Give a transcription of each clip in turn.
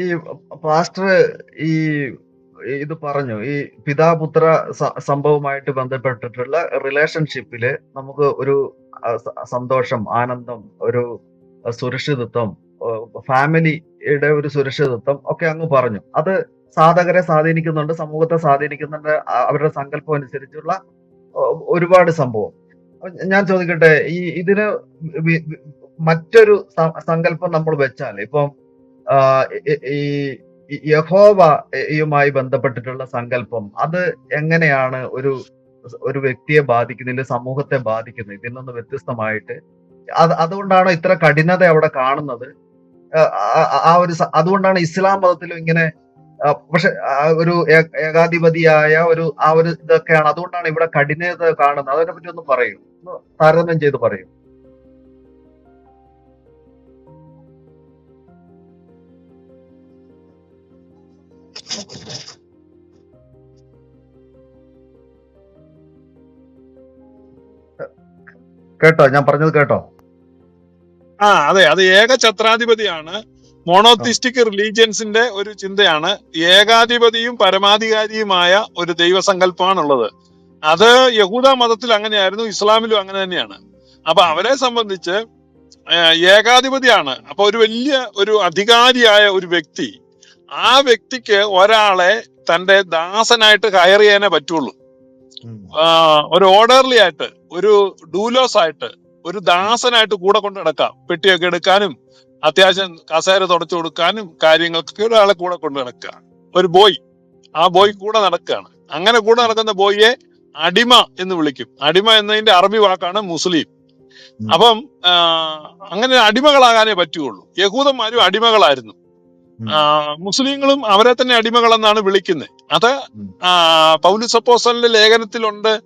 ഈ പാസ്റ്റർ ഈ ഇത് പറഞ്ഞു ഈ പിതാപുത്ര സംഭവമായിട്ട് ബന്ധപ്പെട്ടിട്ടുള്ള റിലേഷൻഷിപ്പിൽ നമുക്ക് ഒരു സന്തോഷം ആനന്ദം ഒരു സുരക്ഷിതത്വം ഫാമിലിയുടെ ഒരു സുരക്ഷിതത്വം ഒക്കെ അങ്ങ് പറഞ്ഞു. അത് സാധകരെ സ്വാധീനിക്കുന്നുണ്ട് സമൂഹത്തെ സ്വാധീനിക്കുന്നുണ്ട് അവരുടെ സങ്കല്പം അനുസരിച്ചുള്ള ഒരുപാട് സംഭവം. ഞാൻ ചോദിക്കട്ടെ ഈ ഇതിന് മറ്റൊരു സങ്കല്പം നമ്മൾ വെച്ചാൽ ഇപ്പം ഈ- യഹോവയുമായി ബന്ധപ്പെട്ടിട്ടുള്ള സങ്കല്പം അത് എങ്ങനെയാണ് ഒരു ഒരു വ്യക്തിയെ ബാധിക്കുന്നില്ല സമൂഹത്തെ ബാധിക്കുന്നത്? ഇതിൽ നിന്ന് വ്യത്യസ്തമായിട്ട് അത് അതുകൊണ്ടാണോ ഇത്ര കഠിനത അവിടെ കാണുന്നത്? ആ ഒരു അതുകൊണ്ടാണ് ഇസ്ലാം മതത്തിലും ഇങ്ങനെ പക്ഷെ ഒരു ഏകാധിപതിയായ ഒരു ആ ഒരു ഇതൊക്കെയാണ്. അതുകൊണ്ടാണ് ഇവിടെ കഠിനത കാണുന്നത്. അതിനെ പറ്റി ഒന്ന് പറയൂ. താരതമ്യം ചെയ്ത് പറയൂ. കേട്ടോ ഞാൻ പറഞ്ഞത് കേട്ടോ. ആ അതെ അത് ഏക ഛത്രാധിപതിയാണ്. മോണോത്തിസ്റ്റിക് റിലീജിയൻസിന്റെ ഒരു ചിന്തയാണ്. ഏകാധിപതിയും പരമാധികാരിയുമായ ഒരു ദൈവസങ്കല്പമാണുള്ളത്. അത് യഹൂദ മതത്തിൽ അങ്ങനെയായിരുന്നു ഇസ്ലാമിലും അങ്ങനെ തന്നെയാണ്. അപ്പൊ അവരെ സംബന്ധിച്ച് ഏകാധിപതിയാണ്. അപ്പൊ ഒരു വലിയ ഒരു അധികാരിയായ ഒരു വ്യക്തി ആ വ്യക്തിക്ക് ഒരാളെ തന്റെ ദാസനായിട്ട് ഹയർ ചെയ്യാനേ പറ്റുള്ളൂ. ഒരു ഓർഡർലി ആയിട്ട് ഒരു ഡൂലോസ് ആയിട്ട് ഒരു ദാസനായിട്ട് കൂടെ കൊണ്ട് നടക്കാം. പെട്ടിയൊക്കെ എടുക്കാനും അത്യാവശ്യം കസേര തുടച്ചു കൊടുക്കാനും കാര്യങ്ങൾക്കൊക്കെ ഒരാളെ കൂടെ കൊണ്ട് നടക്കുക. ഒരു ബോയ് ആ ബോയ് കൂടെ നടക്കുകയാണ്. അങ്ങനെ കൂടെ നടക്കുന്ന ബോയിയെ അടിമ എന്ന് വിളിക്കും. അടിമ എന്നതിന്റെ അറബി വാക്കാണ് മുസ്ലിം. അപ്പം അങ്ങനെ അടിമകളാകാനേ പറ്റുകയുള്ളൂ. യഹൂദന്മാരും അടിമകളായിരുന്നു. മുസ്ലിങ്ങളും അവരെ തന്നെ അടിമകളെന്നാണ് വിളിക്കുന്നത് അത് പൗലുസപ്പോസലിന്റെ ലേഖനത്തിലുണ്ട്.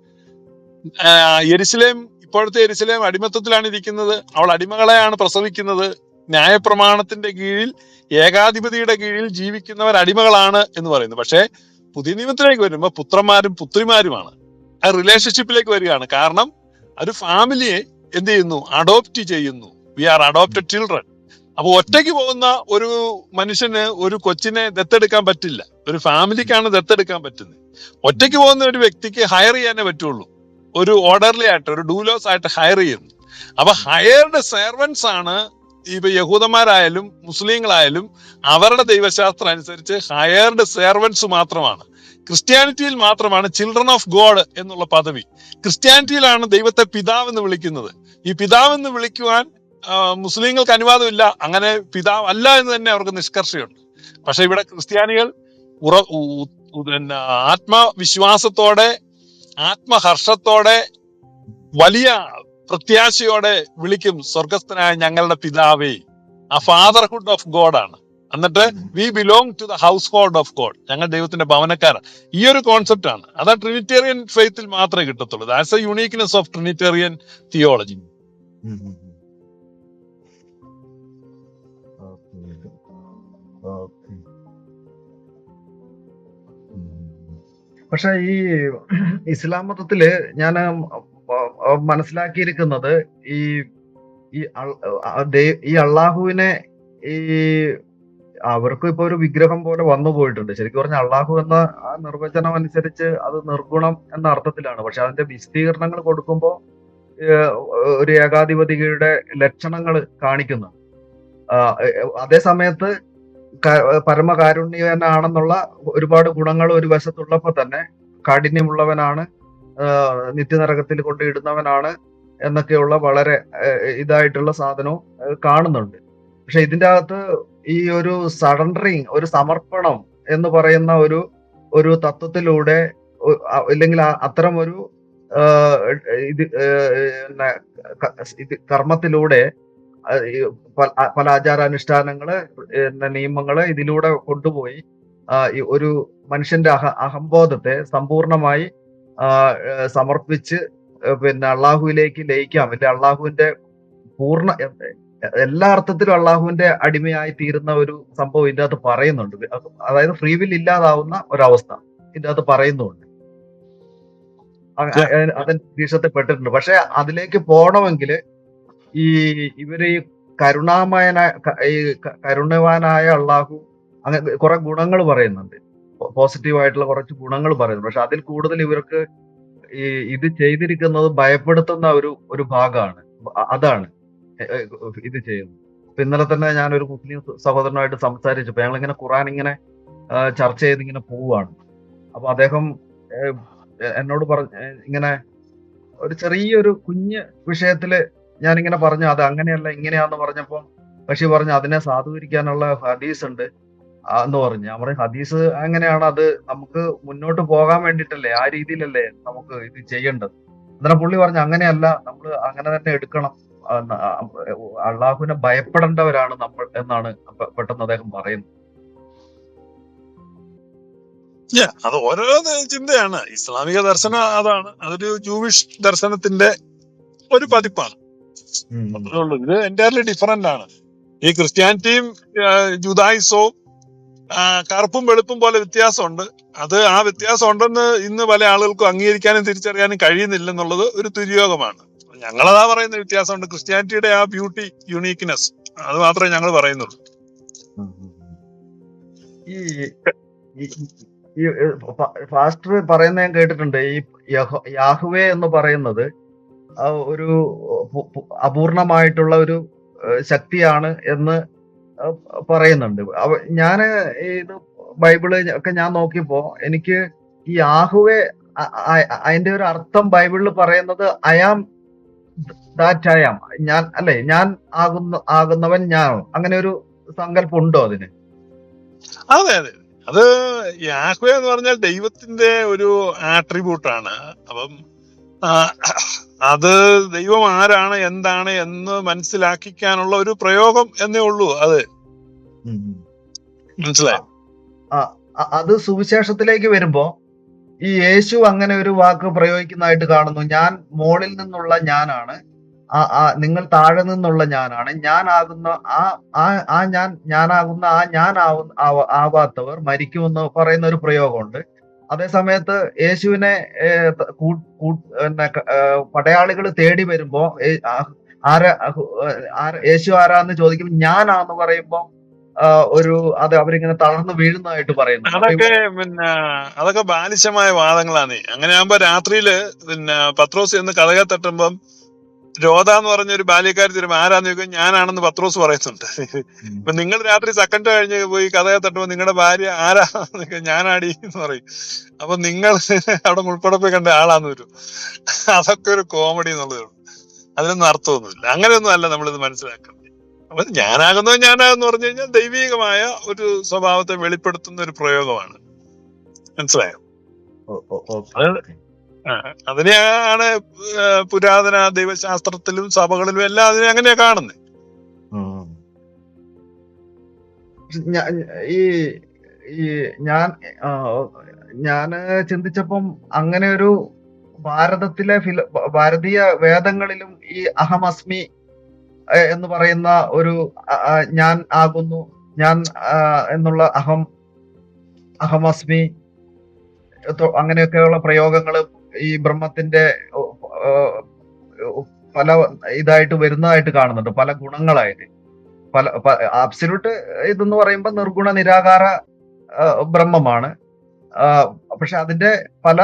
എരിസലേം ഇപ്പോഴത്തെ എരിസലേം അടിമത്തത്തിലാണ് ഇരിക്കുന്നത്. അവൾ അടിമകളെയാണ് പ്രസവിക്കുന്നത്. ന്യായപ്രമാണത്തിന്റെ കീഴിൽ ഏകാധിപതിയുടെ കീഴിൽ ജീവിക്കുന്നവർ അടിമകളാണ് എന്ന് പറയുന്നു. പക്ഷേ പുതിയ നിയമത്തിലേക്ക് വരുമ്പോൾ പുത്രന്മാരും പുത്രിമാരുമാണ്. ആ റിലേഷൻഷിപ്പിലേക്ക് വരികയാണ്. കാരണം ഒരു ഫാമിലിയെ എന്ത് ചെയ്യുന്നു? അഡോപ്റ്റ് ചെയ്യുന്നു. വി ആർ അഡോപ്റ്റഡ് ചിൽഡ്രൻ അപ്പൊ ഒറ്റയ്ക്ക് പോകുന്ന ഒരു മനുഷ്യന് ഒരു കൊച്ചിനെ ദത്തെടുക്കാൻ പറ്റില്ല. ഒരു ഫാമിലിക്കാണ് ദത്തെടുക്കാൻ പറ്റുന്നത്. ഒറ്റയ്ക്ക് പോകുന്ന ഒരു വ്യക്തിക്ക് ഹയർ ചെയ്യാനേ പറ്റുള്ളൂ. ഒരു ഓർഡർലി ആയിട്ട് ഒരു ഡൂലോസ് ആയിട്ട് ഹയർ ചെയ്യുന്നു. അപ്പൊ ഹയർഡ് സെർവൻസ് ആണ് ഇപ്പൊ യഹൂദന്മാരായാലും മുസ്ലിങ്ങളായാലും അവരുടെ ദൈവശാസ്ത്രം അനുസരിച്ച് ഹയർഡ് സെർവൻസ് മാത്രമാണ്. ക്രിസ്ത്യാനിറ്റിയിൽ മാത്രമാണ് ചിൽഡ്രൻ ഓഫ് ഗോഡ് എന്നുള്ള പദവി. ക്രിസ്ത്യാനിറ്റിയിലാണ് ദൈവത്തെ പിതാവ് എന്ന് വിളിക്കുന്നത്. ഈ പിതാവ് എന്ന് വിളിക്കുവാൻ മുസ്ലിങ്ങൾക്ക് അനുവാദമില്ല. അങ്ങനെ പിതാവ് അല്ല എന്ന് തന്നെ അവർക്ക് നിഷ്കർഷയുണ്ട്. പക്ഷെ ഇവിടെ ക്രിസ്ത്യാനികൾ ഉറ പിന്നെ ആത്മവിശ്വാസത്തോടെ ആത്മഹർഷത്തോടെ വലിയ പ്രത്യാശയോടെ വിളിക്കും സ്വർഗസ്ഥനായ ഞങ്ങളുടെ പിതാവേ. ആ ഫാദർഹുഡ് ഓഫ് ഗോഡ് ആണ്. എന്നിട്ട് we belong to the household of God ഞങ്ങൾ ദൈവത്തിന്റെ ഭവനക്കാരാണ് ഈ ഒരു കോൺസെപ്റ്റ് ആണ്. അത് ട്രിനിറ്റേറിയൻ ഫെയ്ത്തിൽ മാത്രമേ കിട്ടത്തുള്ളൂ. That's a uniqueness of trinitarian theology പക്ഷെ ഈ ഇസ്ലാം മതത്തിൽ ഞാൻ മനസ്സിലാക്കിയിരിക്കുന്നത് ഈ ഈ അള്ളാഹുവിനെ ഈ അവർക്കും ഇപ്പൊ ഒരു വിഗ്രഹം പോലെ വന്നു പോയിട്ടുണ്ട്. ശരിക്കും പറഞ്ഞാൽ അള്ളാഹു എന്ന ആ നിർവചനം അനുസരിച്ച് അത് നിർഗുണം എന്ന അർത്ഥത്തിലാണ്. പക്ഷെ അതിന്റെ വിശദീകരണങ്ങൾ കൊടുക്കുമ്പോൾ ഒരു ഏകാധിപതിയുടെ ലക്ഷണങ്ങൾ കാണിക്കുന്നു. അതേ സമയത്ത് പരമകാരുണ്യവനാണെന്നുള്ള ഒരുപാട് ഗുണങ്ങൾ ഒരു വശത്തുള്ളപ്പോ തന്നെ കാഠിന്യമുള്ളവനാണ് നിത്യനരകത്തിൽ കൊണ്ടിടുന്നവനാണ് എന്നൊക്കെയുള്ള വളരെ ഇതായിട്ടുള്ള സാധനവും കാണുന്നുണ്ട്. പക്ഷെ ഇതിന്റെ അകത്ത് ഈ ഒരു സറണ്ടറിങ് ഒരു സമർപ്പണം എന്ന് പറയുന്ന ഒരു ഒരു തത്വത്തിലൂടെ ഇല്ലെങ്കിൽ അത്തരം ഒരു ഇത് കർമ്മത്തിലൂടെ പല ആചാരാനുഷ്ഠാനങ്ങൾ പിന്നെ നിയമങ്ങൾ ഇതിലൂടെ കൊണ്ടുപോയി ഒരു മനുഷ്യന്റെ അഹ അഹംബോധത്തെ സമ്പൂർണമായി സമർപ്പിച്ച് പിന്നെ അള്ളാഹുവിലേക്ക് ലയിക്കാം. പിന്നെ അള്ളാഹുവിന്റെ പൂർണ എല്ലാ അർത്ഥത്തിലും അള്ളാഹുവിന്റെ അടിമയായി തീരുന്ന ഒരു സംഭവം ഇതിന്റെ അകത്ത് പറയുന്നുണ്ട് അതായത് ഫ്രീ വിൽ ഇല്ലാതാവുന്ന ഒരവസ്ഥ ഇതിന്റെ അകത്ത് പറയുന്നുണ്ട് അതിന് നിരീക്ഷണത്തിൽ പെട്ടിട്ടുണ്ട്. പക്ഷെ അതിലേക്ക് പോകണമെങ്കിൽ ഈ ഇവർ ഈ കരുണാമയനായ ഈ കരുണവാനായ അള്ളാഹു അങ്ങനെ കുറെ ഗുണങ്ങൾ പറയുന്നുണ്ട്. പോസിറ്റീവ് ആയിട്ടുള്ള കുറച്ച് ഗുണങ്ങൾ പറയുന്നുണ്ട്. പക്ഷെ അതിൽ കൂടുതൽ ഇവർക്ക് ഈ ഇത് ചെയ്തിരിക്കുന്നത് ഭയപ്പെടുത്തുന്ന ഒരു ഒരു ഭാഗമാണ്. അതാണ്. ഇത് ചെയ്യുന്നത്. ഇന്നലെ തന്നെ ഞാൻ ഒരു മുസ്ലിം സഹോദരനുമായിട്ട് സംസാരിച്ചപ്പോ ഞങ്ങൾ ഇങ്ങനെ ഖുറാൻ ഇങ്ങനെ ചർച്ച ചെയ്ത് ഇങ്ങനെ പോവുകയാണ്. അപ്പൊ അദ്ദേഹം എന്നോട് പറഞ്ഞ ഇങ്ങനെ ഒരു ചെറിയൊരു കുഞ്ഞ് വിഷയത്തിൽ ഞാനിങ്ങനെ പറഞ്ഞു അത് അങ്ങനെയല്ല ഇങ്ങനെയാന്ന് പറഞ്ഞപ്പോൾ പക്ഷി പറഞ്ഞു അതിനെ സാധൂകരിക്കാനുള്ള ഹദീസ് ഉണ്ട്. എന്ന് പറഞ്ഞു. ഞാൻ ഹദീസ് അങ്ങനെയാണ് അത് നമുക്ക് മുന്നോട്ട് പോകാൻ വേണ്ടിയിട്ടല്ലേ ആ രീതിയിലല്ലേ നമുക്ക് ഇത് ചെയ്യേണ്ടത്? അന്നേരം പുള്ളി പറഞ്ഞു അങ്ങനെയല്ല നമ്മൾ അങ്ങനെ തന്നെ എടുക്കണം. അള്ളാഹുവിനെ ഭയപ്പെടേണ്ടവരാണ് നമ്മൾ എന്നാണ് പെട്ടെന്ന് അദ്ദേഹം പറയുന്നത്. അത് ഓരോ ചിന്തയാണ്. ഇസ്ലാമിക ദർശനം അതാണ്. അതൊരു ജൂവിഷ് ദർശനത്തിന്റെ ഒരു പതിപ്പാണ്. അത്രേ ഉള്ളൂ. ഇത് എന്റയർലി ഡിഫറെന്റ് ആണ്. ഈ ക്രിസ്ത്യാനിറ്റിയും ജുദായുസവും കറുപ്പും വെളുപ്പും പോലെ വ്യത്യാസമുണ്ട്. അത് ആ വ്യത്യാസം ഉണ്ടെന്ന് ഇന്ന് പല ആളുകൾക്കും അംഗീകരിക്കാനും തിരിച്ചറിയാനും കഴിയുന്നില്ലെന്നുള്ളത് ഒരു ദുര്യോഗമാണ്. ഞങ്ങളതാ പറയുന്ന വ്യത്യാസമുണ്ട്. ക്രിസ്ത്യാനിറ്റിയുടെ ആ ബ്യൂട്ടി യുണീക്ക്നെസ് അത് മാത്രമേ ഞങ്ങൾ പറയുന്നുള്ളൂ. ഈ ഈ ഫാസ്റ്റർ പറയുന്ന ഞാൻ കേട്ടിട്ടുണ്ട്. ഈ യഹോ- യാഹുവേ എന്ന് പറയുന്നത് ഒരു അപൂർണമായിട്ടുള്ള ഒരു ശക്തിയാണ് എന്ന് പറയുന്നുണ്ട്. ഞാൻ ഞാൻ ഇത് ബൈബിൾ ഒക്കെ ഞാൻ നോക്കിയപ്പോ എനിക്ക് ഈ അ- അതിന്റെ ഒരു അർത്ഥം ബൈബിളിൽ പറയുന്നത് അയാം ദാറ്റ് അയാം ഞാൻ അല്ലെ ഞാൻ ആകുന്ന ആകുന്നവൻ ഞാൻ അങ്ങനെ ഒരു സങ്കല്പം ഉണ്ടോ അതിന്? അതെ അതെ. അത് യാഹ്വേ എന്ന് പറഞ്ഞാൽ ദൈവത്തിന്റെ ഒരു ആട്രിബ്യൂട്ടാണ്. അപ്പം അത് ദൈവം ആരാണ് എന്താണ് എന്ന് മനസ്സിലാക്കിക്കാനുള്ള ഒരു പ്രയോഗം എന്നേ ഉള്ളൂ അത്. മനസ്സിലായോ? അത് സുവിശേഷത്തിലേക്ക് വരുമ്പോ ഈ യേശു അങ്ങനെ ഒരു വാക്ക് പ്രയോഗിക്കുന്നതായിട്ട് കാണുന്നു. ഞാൻ മോളിൽ നിന്നുള്ള ഞാനാണ്. ആ നിങ്ങൾ താഴെ നിന്നുള്ള ഞാനാണ്. ഞാൻ ആകുന്ന ആ ആ ഞാൻ ഞാനാകുന്ന ആ ഞാൻ ആവുന്ന ആവാത്തവർ മരിക്കുമെന്ന് പറയുന്ന ഒരു പ്രയോഗമുണ്ട്. അതേ സമയത്ത് യേശുവിനെ പടയാളികൾ തേടി വരുമ്പോ ആരാ യേശു ആരാന്ന് ചോദിക്കുമ്പോൾ ഞാനാന്ന് പറയുമ്പോ ഒരു അത് അവരിങ്ങനെ തളർന്നു വീഴുന്നതായിട്ട് പറയുന്നു. അതൊക്കെ പിന്നെ അതൊക്കെ ബാലിശമായ വാദങ്ങളാണ്. അങ്ങനെ ആകുമ്പോ രാത്രിയിൽ പിന്നെ പത്രോസ് എന്ന് കഥകെ തട്ടുമ്പം രോധ എന്ന് പറഞ്ഞ ഒരു ബാല്യക്കാരി തരും ആരാന്ന് ചോദിക്കും? ഞാനാണെന്ന് പത്രോസ് പറയുന്നുണ്ട്. ഇപ്പൊ നിങ്ങൾ രാത്രി സെക്കൻഡ് കഴിഞ്ഞ് പോയി കഥ തട്ടുമ്പോ നിങ്ങളുടെ ഭാര്യ ആരാ ഞാനാടി എന്ന് പറയും. അപ്പൊ നിങ്ങൾ അവിടെ ഉൾപ്പെടെ പോയി കണ്ട ആളാന്ന് വരും. അതൊക്കെ ഒരു കോമഡി എന്നുള്ളതേ ഉള്ളൂ അതിനൊന്നും അർത്ഥമൊന്നുമില്ല. അങ്ങനെയൊന്നും അല്ല നമ്മളിത് മനസ്സിലാക്കുന്നത്. അപ്പൊ ഞാനാകുന്നോ ഞാനാകുന്ന പറഞ്ഞു കഴിഞ്ഞാൽ ദൈവീകമായ ഒരു സ്വഭാവത്തെ വെളിപ്പെടുത്തുന്ന ഒരു പ്രയോഗമാണ്. മനസ്സിലായോ? ഓ- ഓ- ഓക്കെ. അത് ആ, അതിനെയാണ് പുരാതന ദൈവശാസ്ത്രത്തിലും സഭകളിലും എല്ലാം അതിനെ അങ്ങനെയാ കാണുന്നത്. ഈ ഈ ഞാൻ ഞാൻ ചിന്തിച്ചപ്പം അങ്ങനെ ഒരു ഭാരതത്തിലെ ഫില ഭാരതീയ വേദങ്ങളിലും ഈ അഹമസ്മി എന്ന് പറയുന്ന ഒരു ഞാൻ ആകുന്നു ഞാൻ എന്നുള്ള അഹം അഹമസ്മി അങ്ങനെയൊക്കെയുള്ള പ്രയോഗങ്ങൾ ഈ ബ്രഹ്മത്തിന്റെ പല ഇതായിട്ട് വരുന്നതായിട്ട് കാണുന്നുണ്ട് പല ഗുണങ്ങളായിട്ട്. പല അബ്സല്യൂട്ട് ഇതെന്ന് പറയുമ്പോൾ നിർഗുണ നിരാകാര ബ്രഹ്മമാണ്. പക്ഷെ അതിന്റെ പല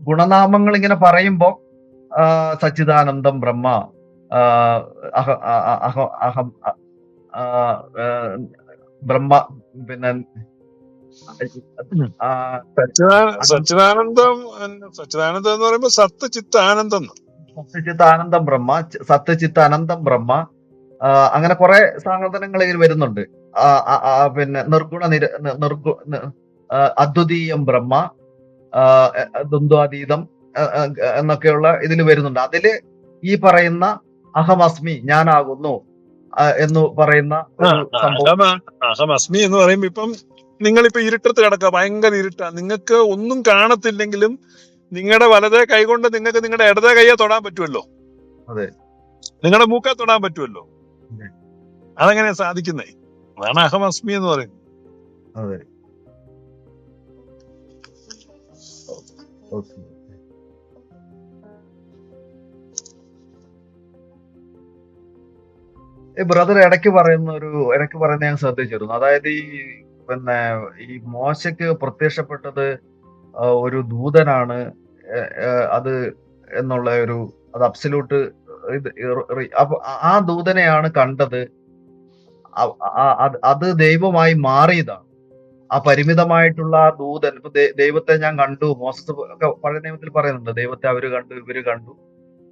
ഗുണനാമങ്ങൾ ഇങ്ങനെ പറയുമ്പോൾ സച്ചിദാനന്ദം ബ്രഹ്മ അഹ അഹ ബ്രഹ്മ പിന്നെ സച്ചിദാനന്ദം സച്ചിദാനന്ദം എന്ന് പറയുമ്പോ സത്ത് ചിത്ത് ആനന്ദം എന്ന്. സത്യചിത്ത ആനന്ദം ബ്രഹ്മ സത്യചിത്ത അനന്തം ബ്രഹ്മ അങ്ങനെ കുറെ സാധനങ്ങൾ ഇതിൽ വരുന്നുണ്ട്. പിന്നെ നിർഗുണ നിര നിർഗു അദ്വിതീയം ബ്രഹ്മ ദ്വന്ദ്വാതീതം എന്നൊക്കെയുള്ള ഇതിൽ വരുന്നുണ്ട്. അതിൽ ഈ പറയുന്ന അഹമസ്മി ഞാനാകുന്നു എന്ന് പറയുന്ന സംഭവം. അഹമസ്മി എന്ന് പറയുമ്പോ ഇപ്പം നിങ്ങളിപ്പോ ഇരുട്ടത്ത് കിടക്കുക ഭയങ്കര ഇരുട്ടാ. നിങ്ങൾക്ക് ഒന്നും കാണത്തില്ലെങ്കിലും നിങ്ങളുടെ വലതേ കൈകൊണ്ട് നിങ്ങൾക്ക് നിങ്ങളുടെ ഇടതേ കൈയെ തൊടാൻ പറ്റുമല്ലോ. അതെ. നിങ്ങളുടെ മൂക്കെ തൊടാൻ പറ്റുമല്ലോ. അതെ. അതെങ്ങനെയാ സാധിക്കുന്നേ? അതാണ് അഹമസ്മി എന്ന് പറയുന്നത്. അതെ. ബ്രദർ ഇടയ്ക്ക് പറയുന്ന ഒരു ഇടയ്ക്ക് പറയുന്ന ഞാൻ ശ്രദ്ധിച്ചിരുന്നു. അതായത് ഈ പിന്നെ ഈ മോശയ്ക്ക് പ്രത്യക്ഷപ്പെട്ടത് ഒരു ദൂതനാണ്. അത് എന്നുള്ള ഒരു അത് അബ്സല്യൂട്ട് ഇത് അപ്പൊ ആ ദൂതനെയാണ് കണ്ടത്. അത് ദൈവമായി മാറിയതാണ്. ആ പരിമിതമായിട്ടുള്ള ആ ദൂതൻ ഇപ്പൊ ദൈവത്തെ ഞാൻ കണ്ടു. മോശ പഴയ നിയമത്തിൽ പറയുന്നുണ്ട് ദൈവത്തെ അവർ കണ്ടു ഇവർ കണ്ടു.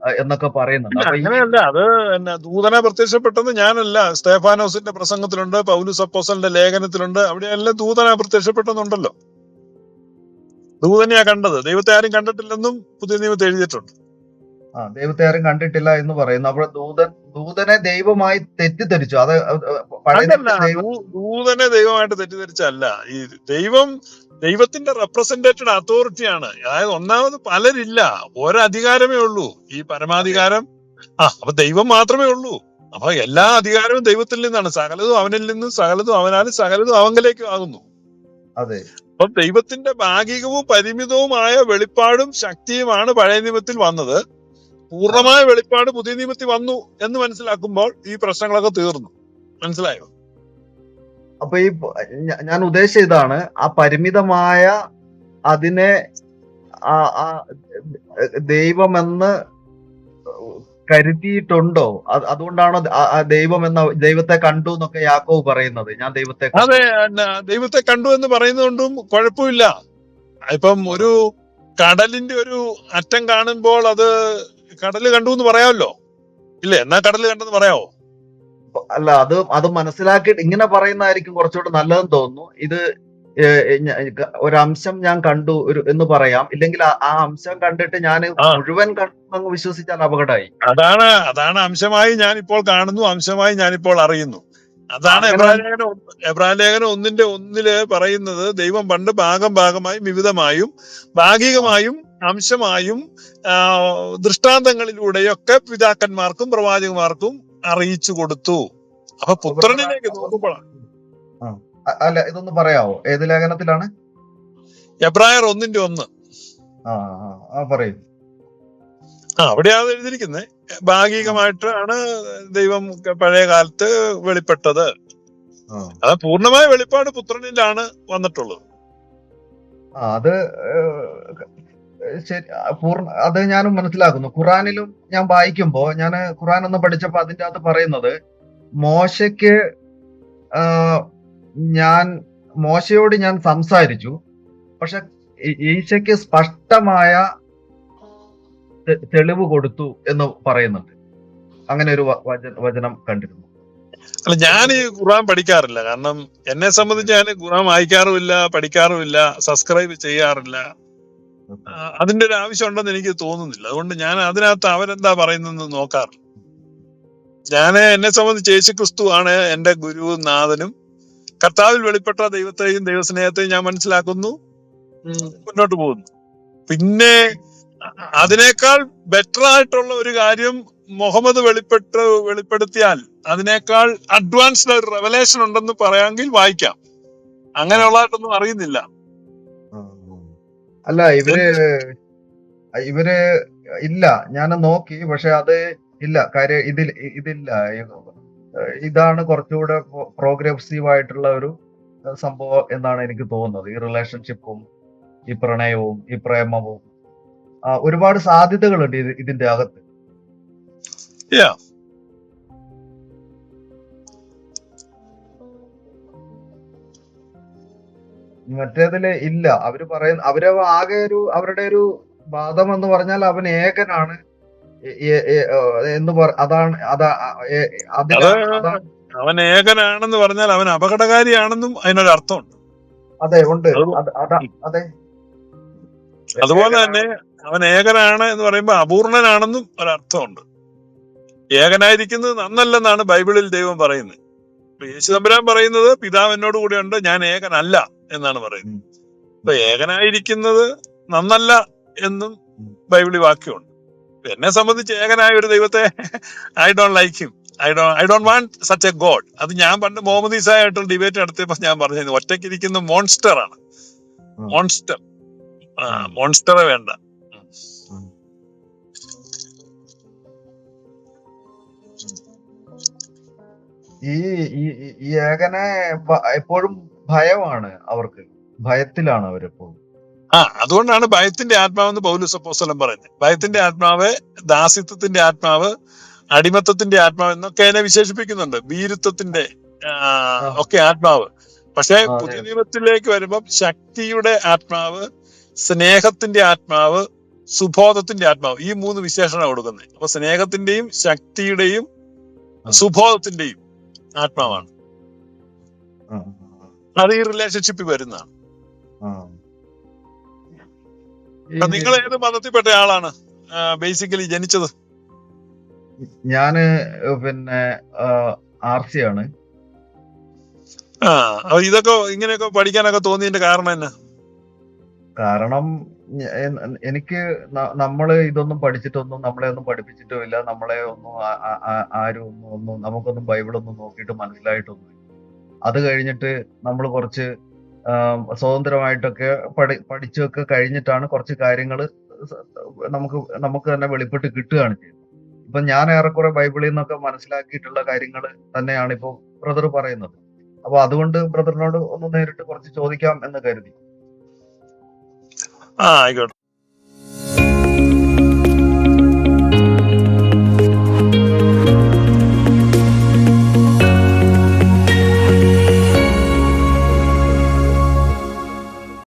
എന്നൊക്കെ പറയുന്നുണ്ട്. അങ്ങനെയല്ല. അത് എന്നാ ദൂതനെ പ്രത്യക്ഷപ്പെട്ടത് ഞാനല്ല. സ്റ്റേഫാനോസിന്റെ പ്രസംഗത്തിലുണ്ട് പൗലുസ് അപ്പോസലിന്റെ ലേഖനത്തിലുണ്ട്. അവിടെയെല്ലാം ദൂതനെ പ്രത്യക്ഷപ്പെട്ടെന്നുണ്ടല്ലോ. ദൂതനെയാ കണ്ടത്. ദൈവത്തെ ആരും കണ്ടിട്ടില്ലെന്നും പുതിയ നിയമത്തെ എഴുതിയിട്ടുണ്ട്. ആ ദൈവത്തെ ആരും കണ്ടിട്ടില്ല എന്ന് പറയുന്നു. അപ്പോൾ ദൂതൻ ദൂതനെ ദൈവമായി തെറ്റിദ്ധരിച്ചു. അത് പഴയ ദൂതനെ ദൈവമായിട്ട് തെറ്റിദ്ധരിച്ചല്ല ഈ ദൈവം ദൈവത്തിന്റെ റെപ്രസെന്റേറ്റഡ് അതോറിറ്റിയാണ് അതായത് ഒന്നാമത് പലരില്ല. ഒരധികാരമേ അധികാരമേ ഉള്ളൂ. ഈ പരമാധികാരം. ആ അപ്പൊ ദൈവം മാത്രമേ ഉള്ളൂ. അപ്പൊ എല്ലാ അധികാരവും ദൈവത്തിൽ നിന്നാണ്. സകലതും അവനിൽ നിന്നും സകലതും അവനാലും സകലതും അവങ്കലേക്കും ആകുന്നു. അതെ. അപ്പൊ ദൈവത്തിന്റെ ഭാഗികവും പരിമിതവുമായ വെളിപ്പാടും ശക്തിയുമാണ് പഴയ നിയമത്തിൽ വന്നത്. പൂർണമായ വെളിപ്പാട് പുതിയ നിയമത്തിൽ വന്നു എന്ന് മനസ്സിലാക്കുമ്പോൾ ഈ പ്രശ്നങ്ങളൊക്കെ തീർന്നു. മനസ്സിലായോ? അപ്പൊ ഈ ഞാൻ ഉദ്ദേശിച്ച ഇതാണ് ആ പരിമിതമായ അതിനെ ദൈവമെന്ന് കരുതിയിട്ടുണ്ടോ? അത് അതുകൊണ്ടാണോ ദൈവം എന്ന ദൈവത്തെ കണ്ടു എന്നൊക്കെ യാക്കോവ് പറയുന്നത്. ഞാൻ ദൈവത്തെ. അതെ ദൈവത്തെ കണ്ടു എന്ന് പറയുന്നതുകൊണ്ടും കുഴപ്പമില്ല. ഇപ്പം ഒരു കടലിന്റെ ഒരു അറ്റം കാണുമ്പോൾ അത് കടൽ കണ്ടു എന്ന് പറയാമല്ലോ. ഇല്ലേ? എന്നാ കടൽ കണ്ടെന്ന് പറയാവോ? അല്ല അത് അത് മനസ്സിലാക്കിയിട്ട് ഇങ്ങനെ പറയുന്നതായിരിക്കും കുറച്ചുകൂടെ നല്ലതെന്ന് തോന്നുന്നു. ഇത് ഒരു അംശം ഞാൻ കണ്ടു ഒരു എന്ന് പറയാം. ഇല്ലെങ്കിൽ ആ അംശം കണ്ടിട്ട് ഞാൻ മുഴുവൻ കണ്ടു വിശ്വസിച്ചാൽ അപകടമായി. അതാണ് അതാണ് അംശമായി ഞാൻ ഇപ്പോൾ കാണുന്നു അംശമായി ഞാൻ ഇപ്പോൾ അറിയുന്നു. അതാണ് അങ്ങനെ- എബ്രാഹിം ലേഖനം ഒന്ന്- ഒന്നിന്റെ ഒന്നിൽ പറയുന്നത് ദൈവം പണ്ട് ഭാഗം ഭാഗമായും വിവിധമായും ഭാഗികമായും അംശമായും ദൃഷ്ടാന്തങ്ങളിലൂടെയൊക്കെ പിതാക്കന്മാർക്കും പ്രവാചകന്മാർക്കും അറിയിച്ചു കൊടുത്തു. അപ്പൊ പുത്രനിലേക്ക് നോക്കുമ്പോഴാണ് അല്ല ഇതൊന്ന് പറയാവോ? ഏത് ലേഖനത്തിലാണ്? എബ്രായർ ഒന്നിന്റെ ഒന്ന്. ആ ആ, ആ പറയൂ. ആ അവിടെയാണ് എഴുതിയിരിക്കുന്നത് ഭാഗികമായിട്ടാണ് ദൈവം പഴയ കാലത്ത് വെളിപ്പെട്ടത്. അത് പൂർണമായ വെളിപ്പാട് പുത്രനിലാണ് വന്നിട്ടുള്ളത്. അത് ശരി പൂർണ അത് ഞാൻ മനസ്സിലാക്കുന്നു. ഖുറാനിലും ഞാൻ വായിക്കുമ്പോ ഞാൻ ഖുറാൻ ഒന്ന് പഠിച്ചപ്പോ അതിന്റെ അകത്ത് പറയുന്നത് മോശയ്ക്ക് ഞാൻ മോശയോട് ഞാൻ സംസാരിച്ചു പക്ഷെ ഈശയ്ക്ക് സ്പഷ്ടമായ തെളിവ് കൊടുത്തു എന്ന് പറയുന്നുണ്ട്. അങ്ങനെ ഒരു വചനം കണ്ടിരുന്നു. അല്ല ഞാൻ ഈ ഖുർആൻ പഠിക്കാറില്ല. കാരണം എന്നെ സംബന്ധിച്ച് ഞാൻ ഖുർആൻ വായിക്കാറുമില്ല പഠിക്കാറുമില്ല സബ്സ്ക്രൈബ് ചെയ്യാറില്ല. അതിന്റെ ഒരു ആവശ്യം ഉണ്ടെന്ന് എനിക്ക് തോന്നുന്നില്ല. അതുകൊണ്ട് ഞാൻ അതിനകത്ത് അവരെന്താ പറയുന്നതെന്ന് നോക്കാറില്ല ഞാൻ എന്നെ സംബന്ധിച്ച് യേശു ക്രിസ്തു ആണ് എന്റെ ഗുരുവും നാഥനും കർത്താവിൽ വെളിപ്പെട്ട ദൈവത്തെയും ദൈവസ്നേഹത്തെയും ഞാൻ മനസ്സിലാക്കുന്നു. മുന്നോട്ട് പോകുന്നു. പിന്നെ അതിനേക്കാൾ ബെറ്റർ ആയിട്ടുള്ള ഒരു കാര്യം മുഹമ്മദ് വെളിപ്പെട്ട് വെളിപ്പെടുത്തിയാൽ അതിനേക്കാൾ അഡ്വാൻസ്ഡ് ഒരു റെവലേഷൻ ഉണ്ടെന്ന് പറയാമെങ്കിൽ വായിക്കാം. അങ്ങനെയുള്ളതായിട്ടൊന്നും അറിയുന്നില്ല. അല്ല ഇവർ ഇവർ ഇല്ല. ഞാൻ നോക്കി പക്ഷെ അത് ഇല്ല. കാര്യം ഇതിൽ ഇതില്ല. ഇതാണ് കുറച്ചുകൂടെ പ്രോഗ്രസീവ് ആയിട്ടുള്ള ഒരു സംഭവം എന്നാണ് എനിക്ക് തോന്നുന്നത്. ഈ റിലേഷൻഷിപ്പും ഈ പ്രണയവും ഈ പ്രേമവും. ഒരുപാട് സാധ്യതകളുണ്ട് ഇതിന്റെ അകത്ത്. മറ്റേതിൽ ഇല്ല. അവർ പറയുന്ന അവർ ആകെ ഒരു അവരുടെ ഒരു വാദം എന്ന് പറഞ്ഞാൽ അവൻ ഏകനാണ്. എന്ന് പറ അതാണ് അതാ അവൻ ഏകനാണെന്ന് പറഞ്ഞാൽ അവൻ അപകടകാരിയാണെന്നും അതിനൊരു അർത്ഥമുണ്ട്. അതെ ഉണ്ട്. അത് അത് അതാ അതെ. അതുപോലെ തന്നെ അവൻ ഏകനാണ് എന്ന് പറയുമ്പോൾ അപൂർണനാണെന്നും ഒരർത്ഥമുണ്ട്. ഏകനായിരിക്കുന്നത് നന്നല്ലെന്നാണ് ബൈബിളിൽ ദൈവം പറയുന്നത്. യേശു തമ്പുരാൻ പറയുന്നത് പിതാവ് എന്നോട് കൂടെ ഉണ്ട് ഞാൻ ഏകനല്ല. എന്നാണ് പറയുന്നത്. അപ്പൊ ഏകനായിരിക്കുന്നത് നന്നല്ല എന്നും ബൈബിളി ബൈബിളിൽ വാക്യമുണ്ട്. എന്നെ സംബന്ധിച്ച് ഏകനായ ഒരു ദൈവത്തെ I don't like him I do I don't want such a God അത് ഞാൻ പണ്ട് മുഹമ്മദ് ഈസായിട്ടുള്ള ഡിബേറ്റ് നടത്തിയപ്പോ ഞാൻ പറഞ്ഞത് ഒറ്റയ്ക്കിരിക്കുന്ന മോൺസ്റ്റർ ആണ്. മോൺസ്റ്റർ ആ മോൺസ്റ്ററെ വേണ്ട. ഈ- ഈ ഏകനെ എപ്പോഴും ഭയമാണ് അവർക്ക്. ഭയത്തിലാണ് അവരെപ്പോഴും ആ അതുകൊണ്ടാണ് ഭയത്തിന്റെ ആത്മാവെന്ന് പൗലൂസ് അപ്പോസ്തലൻ പറയുന്നത്. ഭയത്തിന്റെ ആത്മാവ് ദാസിത്വത്തിന്റെ ആത്മാവ് അടിമത്തത്തിന്റെ ആത്മാവ് എന്നൊക്കെ അതിനെ വിശേഷിപ്പിക്കുന്നുണ്ട്. ഭീരുത്വത്തിന്റെ ഒക്കെ ആത്മാവ്. പക്ഷെ. പുതിയ നിയമത്തിലേക്ക് വരുമ്പം ശക്തിയുടെ ആത്മാവ് സ്നേഹത്തിന്റെ ആത്മാവ് സുബോധത്തിന്റെ ആത്മാവ്. ഈ മൂന്ന് വിശേഷണം കൊടുക്കുന്നത്. അപ്പൊ സ്നേഹത്തിന്റെയും ശക്തിയുടെയും. സുബോധത്തിന്റെയും ആത്മാവാണ്. അത് ഈ റിലേഷൻഷിപ്പിൽ വരുന്നതാണ്. നിങ്ങൾ ഏത് മതത്തിൽപ്പെട്ട ആളാണ്? ബേസിക്കലി ജനിച്ചത്? ഞാൻ പിന്നെ ആർ സി ആണ് ആ ഇതൊക്കെ ഇങ്ങനെയൊക്കെ പഠിക്കാനൊക്കെ തോന്നിയതിന്റെ കാരണം എന്നാ? കാരണം എനിക്ക് നമ്മൾ ഇതൊന്നും പഠിച്ചിട്ടൊന്നും നമ്മളെ ഒന്നും പഠിപ്പിച്ചിട്ടും ഇല്ല. നമ്മളെ ഒന്നും ആരും ഒന്നും ഒന്നും നമുക്കൊന്നും ബൈബിളൊന്നും നോക്കിയിട്ട് മനസ്സിലായിട്ടൊന്നും അത് കഴിഞ്ഞിട്ട് നമ്മൾ കുറച്ച് സ്വതന്ത്രമായിട്ടൊക്കെ പഠി പഠിച്ചൊക്കെ കഴിഞ്ഞിട്ടാണ് കുറച്ച് കാര്യങ്ങൾ നമുക്ക് നമുക്ക് തന്നെ വെളിപ്പെട്ട് കിട്ടുകയാണ് ചെയ്യുന്നത്. ഇപ്പൊ ഞാൻ ഏറെക്കുറെ ബൈബിളിൽ നിന്നൊക്കെ മനസ്സിലാക്കിയിട്ടുള്ള കാര്യങ്ങൾ തന്നെയാണ് ഇപ്പോൾ ബ്രദർ പറയുന്നത്. അപ്പൊ അതുകൊണ്ട് ബ്രദറിനോട് ഒന്ന് നേരിട്ട് കുറച്ച് ചോദിക്കാം എന്ന് കരുതി. ആ ആയിക്കോട്ടെ.